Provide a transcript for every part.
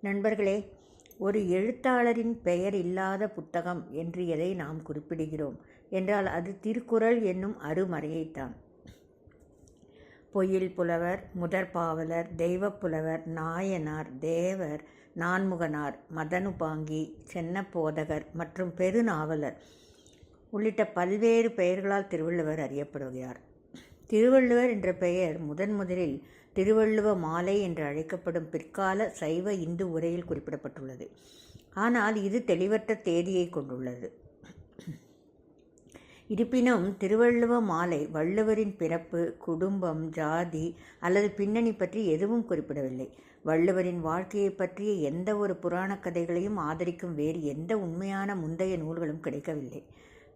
நண்பர்களே ஒரு எழுத்தாளரின் பெயர் இல்லாத புத்தகம் என்று எதை நாம் குறிப்பிடுகிறோம்? என்றால் அது திருக்குறள் என்னும் அருமறையைத்தான். பொய்யில் புலவர் முதற் பாவலர் தெய்வப்புலவர் நாயனார் தேவர் நான்முகனார் மதனுபாங்கி சென்னப்போதகர் மற்றும் பெருநாவலர் உள்ளிட்ட பல்வேறு பெயர்களால் திருவள்ளுவர் அறியப்படுகிறார். திருவள்ளுவர் என்ற பெயர் முதன் முதலில் திருவள்ளுவ மாலை என்று அழைக்கப்படும் பிற்கால சைவ இந்து உரையில் குறிப்பிடப்பட்டுள்ளது. ஆனால் இது தெளிவற்ற தேதியை கொண்டுள்ளது. இருப்பினும் திருவள்ளுவ மாலை வள்ளுவரின் பிறப்பு குடும்பம் ஜாதி அல்லது பின்னணி பற்றி எதுவும் குறிப்பிடவில்லை. வள்ளுவரின் வாழ்க்கையை பற்றிய எந்த ஒரு புராணக் கதைகளையும் ஆதரிக்கும் வேறு எந்த உண்மையான முந்தைய நூல்களும் கிடைக்கவில்லை.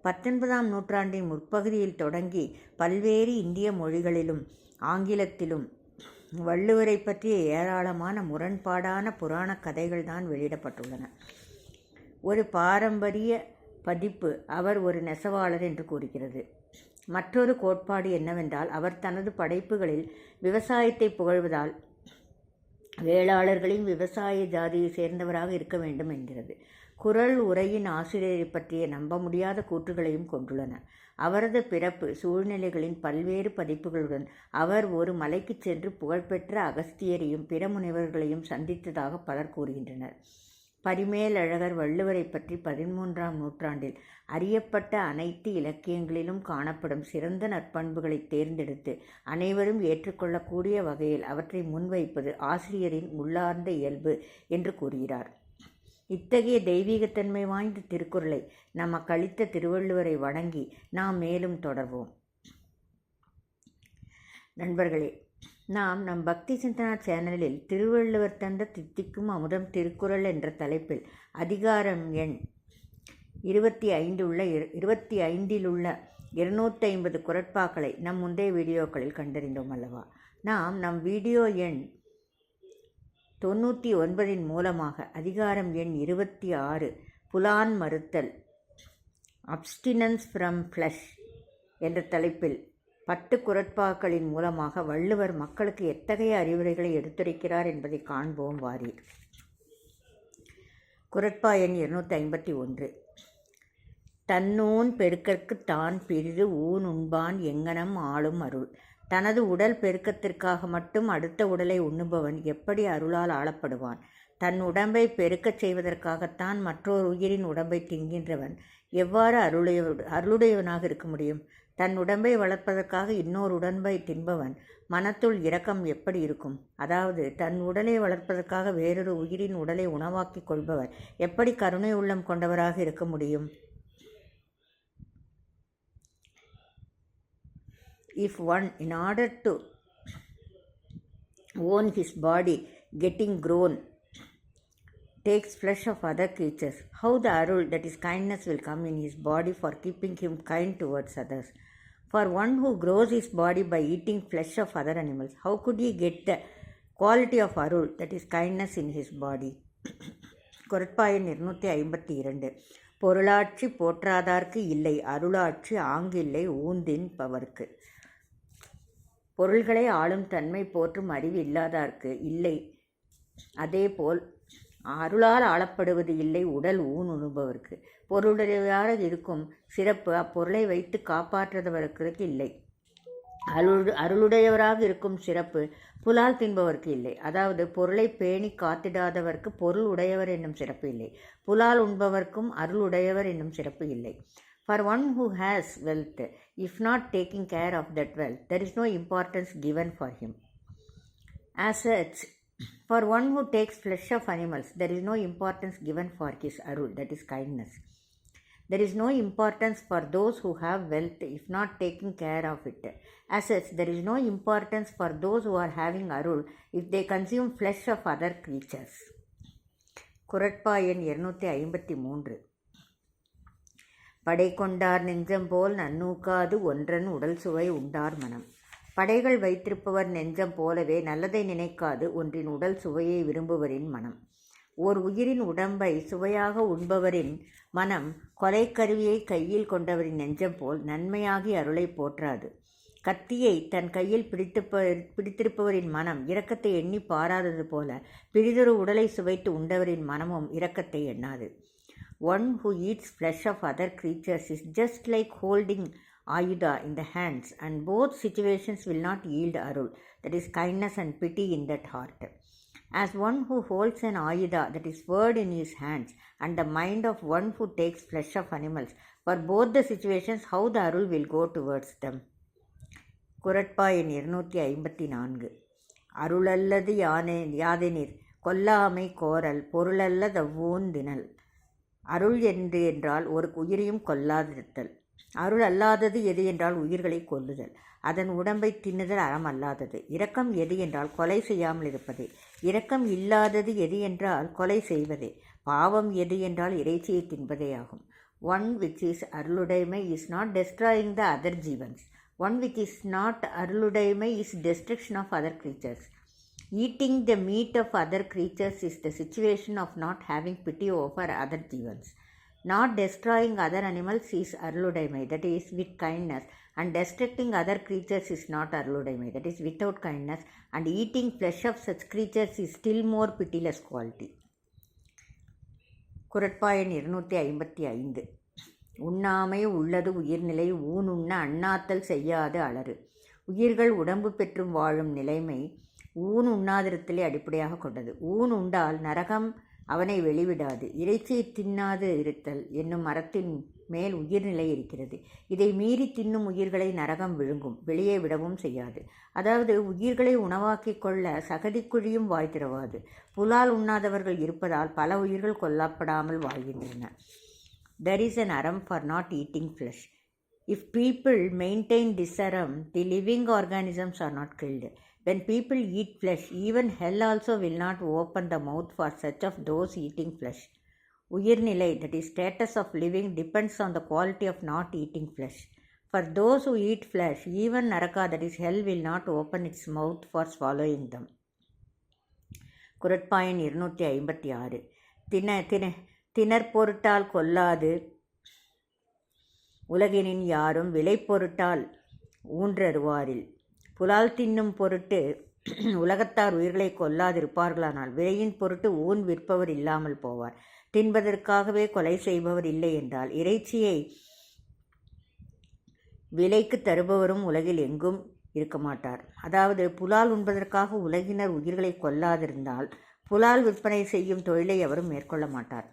பத்தொன்பதாம் நூற்றாண்டின் முற்பகுதியில் தொடங்கி பல்வேறு இந்திய மொழிகளிலும் ஆங்கிலத்திலும் வள்ளுவரை பற்றிய ஏராளமான முரண்பாடான புராண கதைகள் தான் வெளியிடப்பட்டுள்ளன. ஒரு பாரம்பரிய பதிப்பு அவர் ஒரு நெசவாளர் என்று கூறுகிறது. மற்றொரு கோட்பாடு என்னவென்றால் அவர் தனது படைப்புகளில் விவசாயத்தை புகழ்வதால் வேளாளர்களின் விவசாய ஜாதியை சேர்ந்தவராக இருக்க வேண்டும் என்கிறது. குரல் உரையின் ஆசிரியரை பற்றிய நம்ப முடியாத கூற்றுகளையும் கொண்டுள்ளன. அவரது பிறப்பு சூழ்நிலைகளின் பல்வேறு பதிப்புகளுடன் அவர் ஒரு மலைக்கு சென்று புகழ்பெற்ற அகஸ்தியரையும் பிற முனைவர்களையும் சந்தித்ததாக பலர் கூறுகின்றனர். பரிமேலழகர் வள்ளுவரை பற்றி பதிமூன்றாம் நூற்றாண்டில் அறியப்பட்ட அனைத்து இலக்கியங்களிலும் காணப்படும் சிறந்த நற்பண்புகளை தேர்ந்தெடுத்து அனைவரும் ஏற்றுக்கொள்ளக்கூடிய வகையில் அவற்றை முன்வைப்பது ஆசிரியரின் உள்ளார்ந்த இயல்பு என்று கூறுகிறார். இத்தகைய தெய்வீகத்தன்மை வாய்ந்த திருக்குறளை நம்ம கழித்த திருவள்ளுவரை வணங்கி நாம் மேலும் தொடர்வோம். நண்பர்களே நாம் நம் பக்தி சிந்தனா சேனலில் திருவள்ளுவர் தந்த தித்திக்கும் அமுதம் திருக்குறள் என்ற தலைப்பில் அதிகாரம் எண் இருபத்தி ஐந்து உள்ள இருபத்தி ஐந்தில் உள்ள இருநூற்றி ஐம்பது குரட்பாக்களை நம் முந்தைய வீடியோக்களில் கண்டறிந்தோம் அல்லவா? நாம் நம் வீடியோ எண் தொண்ணூற்றி ஒன்பதின் மூலமாக அதிகாரம் எண் இருபத்தி ஆறு புலான் மறுத்தல் அப்ஸ்டினன்ஸ் ஃப்ரம் ஃப்ளஷ் என்ற தலைப்பில் பத்து குரட்பாக்களின் மூலமாக வள்ளுவர் மக்களுக்கு எத்தகைய அறிவுரைகளை எடுத்துரைக்கிறார் என்பதை காண்போம் வாரி குரட்பா எண் இருநூற்றி ஐம்பத்தி ஒன்று. தன்னூன் பெருக்கற்கு தான் பிரிது ஊன் உண்பான் எங்கனம் ஆளும் அருள். தனது உடல் பெருக்கத்திற்காக மட்டும் அடுத்த உடலை உண்ணுபவன் எப்படி அருளால் ஆளப்படுவான்? தன் உடம்பை பெருக்கச் செய்வதற்காகத்தான் மற்றொரு உயிரின் உடம்பை தின்கின்றவன் எவ்வாறு அருளுடைய அருளுடையவனாக இருக்க முடியும்? தன் உடம்பை வளர்ப்பதற்காக இன்னொரு உடம்பை தின்பவன் மனத்துள் இரக்கம் எப்படி இருக்கும்? அதாவது தன் உடலை வளர்ப்பதற்காக வேறொரு உயிரின் உடலை உணவாக்கிக் கொள்பவர் எப்படி கருணை உள்ளம் கொண்டவராக இருக்க முடியும்? If one in order to own his body getting grown takes flesh of other creatures how the arul that is kindness will come in his body for keeping him kind towards others for one who grows his body by eating flesh of other animals how could he get the quality of arul that is kindness in his body குரட்பாயன் இருநூற்றி ஐம்பத்தி இரண்டு பொருளாட்சி போற்றாதார்க்கு இல்லை அருளாட்சி ஆங்கில்லை ஊந்தின் பவர்க்கு பொருள்களை ஆளும் தன்மை போற்றும் அறிவு இல்லாதார்க்கு இல்லை. அதேபோல் அருளால் ஆளப்படுவது இல்லை உடல் ஊன் உணுபவருக்கு. பொருளுடையவராக இருக்கும் சிறப்பு அப்பொருளை வைத்து காப்பாற்றுபவருக்கு இல்லை. அருள் அருளுடையவராக இருக்கும் சிறப்பு புலால் தின்பவர்க்கு இல்லை. அதாவது பொருளை பேணி காத்திடாதவர்க்கு பொருள் உடையவர் என்னும் சிறப்பு இல்லை. புலால் உண்பவர்க்கும் அருள் உடையவர் என்னும் சிறப்பு இல்லை. For one who has wealth, if not taking care of that wealth, there is no importance given for him. As such, for one who takes flesh of animals, there is no importance given for his arul, that is kindness. There is no importance for those who have wealth if not taking care of it. As such, there is no importance for those who are having arul if they consume flesh of other creatures. குரட்பா எண் இருநூற்றி ஐம்பத்தி மூன்று படை கொண்டார் நெஞ்சம் போல் நன்னூக்காது ஒன்றன் உடல் சுவை உண்டார் மனம். படைகள் வைத்திருப்பவர் நெஞ்சம் போலவே நல்லதை நினைக்காது ஒன்றின் உடல் சுவையை விரும்புவரின் மனம். ஓர் உயிரின் உடம்பை சுவையாக உண்பவரின் மனம் கொலைக்கருவியை கையில் கொண்டவரின் நெஞ்சம் போல் நன்மையாகி அருளை போற்றாது. கத்தியை தன் கையில் பிடித்துப்ப பிடித்திருப்பவரின் மனம் இரக்கத்தை எண்ணி பாராதது போல பிறிதொரு உடலை சுவைத்து உண்டவரின் மனமும் இரக்கத்தை எண்ணாது. one who eats flesh of other creatures is just like holding ஆயுதா in the hands and both situations will not yield arul that is kindness and pity in that heart as one who holds an ayuda that is word in his hands and the mind of one who takes flesh of animals for both the situations how the arul will go towards them குரட்பா எண் இருநூற்றி ஐம்பத்தி நான்கு அருளல்லது யானே யாதெனிர் கொல்லாமை கோரல் பொருளல்ல தவ்வூந்தினல் அருள் என்று என்றால் ஒரு உயிரையும் கொல்லாதிருத்தல். அருள் அல்லாதது எது என்றால் உயிர்களை கொல்லுதல். அதன் உடம்பை தின்னுதல் அறம் அல்லாதது. இரக்கம் எது என்றால் கொலை செய்யாமல் இருப்பதே. இரக்கம் இல்லாதது எது என்றால் கொலை செய்வதே. பாவம் எது என்றால் இறைச்சியை தின்பதே ஆகும். One which is அருளுடைமை is not destroying the other ஜீவன்ஸ் one which is not அருளுடைமை is destruction of other creatures eating the meat of other creatures is the situation of not having pity over other jivans not destroying other animals is arludaimai that is with kindness and destructing other creatures is not arludaimai that is without kindness and eating flesh of such creatures is still more pitiless quality குரட்பாயன் இருநூற்றி ஐம்பத்தி ஐந்து உண்ணாமை உள்ளது உயிர்நிலை ஊனுண்ண அண்ணாத்தல் செய்யாது அலறு உயிர்கள் உடம்பு பெற்றும் வாழும் நிலைமை ஊன் உண்ணாதிருத்தலை அடிப்படையாக கொண்டது. ஊன் உண்டால் நரகம் அவனை வெளிவிடாது. இறைச்சியை தின்னாது இருத்தல் என்னும் மரத்தின் மேல் உயிர்நிலை இருக்கிறது. இதை மீறி தின்னும் உயிர்களை நரகம் விழுங்கும் வெளியே விடவும் செய்யாது. அதாவது உயிர்களை உணவாக்கிக் கொள்ள சகதிக்குழியும் வாய் திறவாது. புலால் உண்ணாதவர்கள் இருப்பதால் பல உயிர்கள் கொல்லப்படாமல் வாழ்கின்றன. தெர் இஸ் அன் அறம் for not eating flesh if people maintain this அறம் the living organisms are not killed when people eat flesh, even hell also will not open the mouth for such of those eating flesh. Uyirnilai, that is status of living, depends on the quality of not eating flesh. For those who eat flesh, even Naraka, that is hell, will not open its mouth for swallowing them. குரட்பாயன் இருநூற்றி ஐம்பத்தி ஆறு தின தின திணற் பொருட்டால் கொல்லாது உலகினின் யாரும் விலை பொருட்டால் ஊன்றருவாரில் புலால் தின்னும் பொருட்டு உலகத்தார் உயிர்களை கொல்லாதிருப்பார்களானால் விலையின் பொருட்டு ஊன் விற்பவர் இல்லாமல் போவார். தின்பதற்காகவே கொலை செய்பவர் இல்லை என்றால் இறைச்சியை விலைக்கு தருபவரும் உலகில் எங்கும் இருக்க மாட்டார். அதாவது புலால் உண்பதற்காக உலகினர் உயிர்களை கொல்லாதிருந்தால் புலால் விற்பனை செய்யும் தொழிலை எவரும் மேற்கொள்ள மாட்டார்.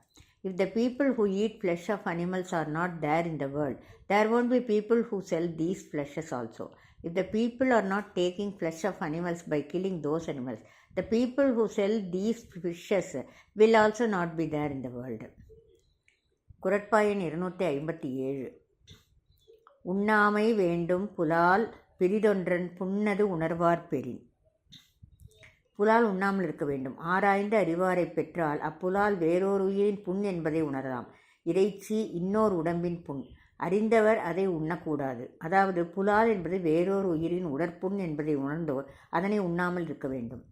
If the people who eat flesh of animals are not there in the world there won't be people who sell these fleshes also If the people are not taking flesh of animals by killing those animals, the people who sell these fishes will also not be there in the world. குரட்பாயன் இருநூற்றி ஐம்பத்தி ஏழு. உண்ணாமை வேண்டும் புலால் பிரிதொன்றன் புன்னது உணர்வார் பெறின் புலால் உண்ணாமல் இருக்க வேண்டும். ஆராய்ந்து அறிவாரை பெற்றால் அப்புலால் வேறொரு உயிரின் புண் என்பதை உணரலாம். இறைச்சி இன்னோர் உடம்பின் புண். அறிந்தவர் அதை உண்ணக்கூடாது அதாவது புலால் என்பது வேறொரு உயிரின் உடற்புண் என்பதை உணர்ந்தோர் அதனை உண்ணாமல் இருக்க வேண்டும்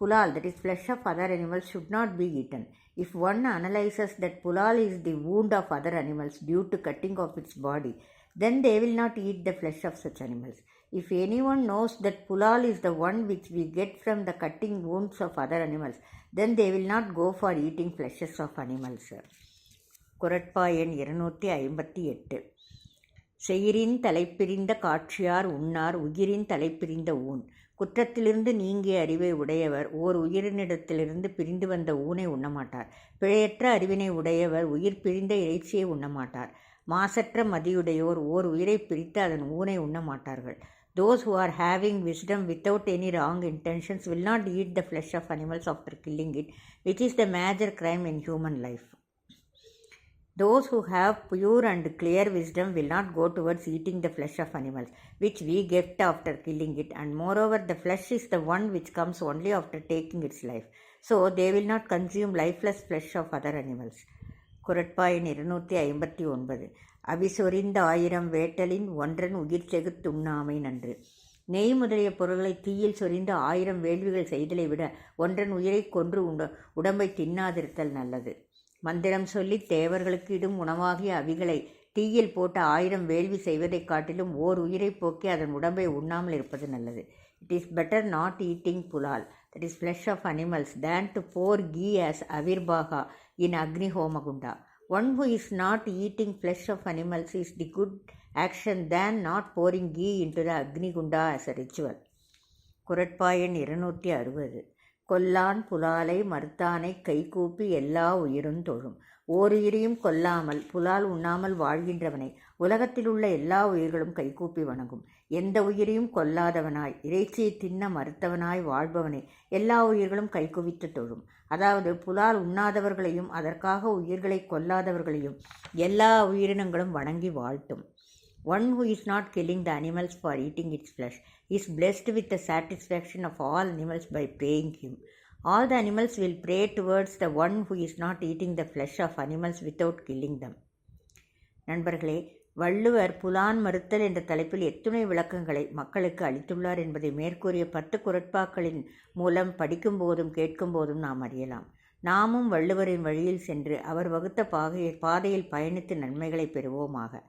புலால் that is flesh of other animals should not be eaten if one analyses that புலால் is the wound of other animals due to cutting of its body then they will not eat the flesh of such animals. If anyone knows that pulal is the one which we get from the cutting wounds of other animals, then they will not go for eating fleshes of animals. குரட்பா எண் இருநூற்றி ஐம்பத்தி எட்டு. செயிரின் தலைப்பிரிந்த காட்சியார் உண்ணார் உயிரின் தலைப்பிரிந்த ஊன். குற்றத்திலிருந்து நீங்கிய அறிவை உடையவர் ஓர் உயிரினிடத்திலிருந்து பிரிந்து வந்த ஊனை உண்ணமாட்டார். பிழையற்ற அறிவினை உடையவர் உயிர் பிரிந்த இறைச்சியை உண்ணமாட்டார். மாசற்ற மதியுடையோர் ஓர் உயிரை பிரித்து அதன் ஊனை உண்ணமாட்டார்கள். Those who are having wisdom without any wrong intentions will not eat the flesh of animals after killing it which is the major crime in human life Those who have pure and clear wisdom will not go towards eating the flesh of animals, which we get after killing it, and moreover, the flesh is the one which comes only after taking its life. So, they will not consume lifeless flesh of other animals. குரட்பாயின் இருநூற்றி ஐம்பத்தி ஒன்பது அவிசொரிந்த ஆயிரம் வேட்டலின் ஒன்றன் உயிர் செகுத்துண்ணாமை நன்று நெய் முதலிய பொருள்களை தீயில் சொரிந்து ஆயிரம் வேள்விகள் செய்தலை விட ஒன்றன் உயிரை கொன்று உண்ட உடம்பை தின்னாதிருத்தல் நல்லது மந்திரம் சொல்லி தேவர்களுக்கு இடும் உணவாகிய அவிகளை தீயில் போட்டு ஆயிரம் வேள்வி செய்வதைக் காட்டிலும் ஓர் உயிரை போக்கி அதன் உடம்பை உண்ணாமல் இருப்பது நல்லது. It is better not eating புலால். That is flesh of animals then to pour ghee as அவிர்பாகா in Agni homakunda one who is not not eating of animals is the good action action not not ghee ghee the Agni Agnikunda as a ritual குரட்பாயன் இருநூற்றி அறுபது கொல்லான் புலாலை மறுத்தானை கைகூப்பி எல்லா உயிரும் தொழும். ஓருயிரையும் கொல்லாமல் புலால் உண்ணாமல் வாழ்கின்றவனை உலகத்தில் உள்ள எல்லா உயிர்களும் கைகூப்பி வணங்கும். எந்த உயிரையும் கொல்லாதவனாய் இறைச்சியை தின்ன மறுத்தவனாய் வாழ்பவனை எல்லா உயிர்களும் கைகுவித்து தொழும். அதாவது புலால் உண்ணாதவர்களையும் அதற்காக உயிர்களை கொல்லாதவர்களையும் எல்லா உயிரினங்களும் வணங்கி வாழ்த்தும். One who is not killing the animals for eating its flesh is blessed with the satisfaction of all animals by praying him. All the animals will pray towards the one who is not eating the flesh of animals without killing them. நண்பர்களே வள்ளுவர் புலான் மறுத்தல் என்ற தலைப்பில் எத்துணை விளக்கங்களை மக்களுக்கு அளித்துள்ளார் என்பதை மேற்கூறிய பத்து குரட்பாக்களின் மூலம் படிக்கும்போதும் கேட்கும்போதும் நாம் அறியலாம் நாமும் வள்ளுவரின் வழியில் சென்று அவர் வகுத்த பாகையை பாதையில் பயணித்து நன்மைகளை பெறுவோமாக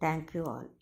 Thank you all.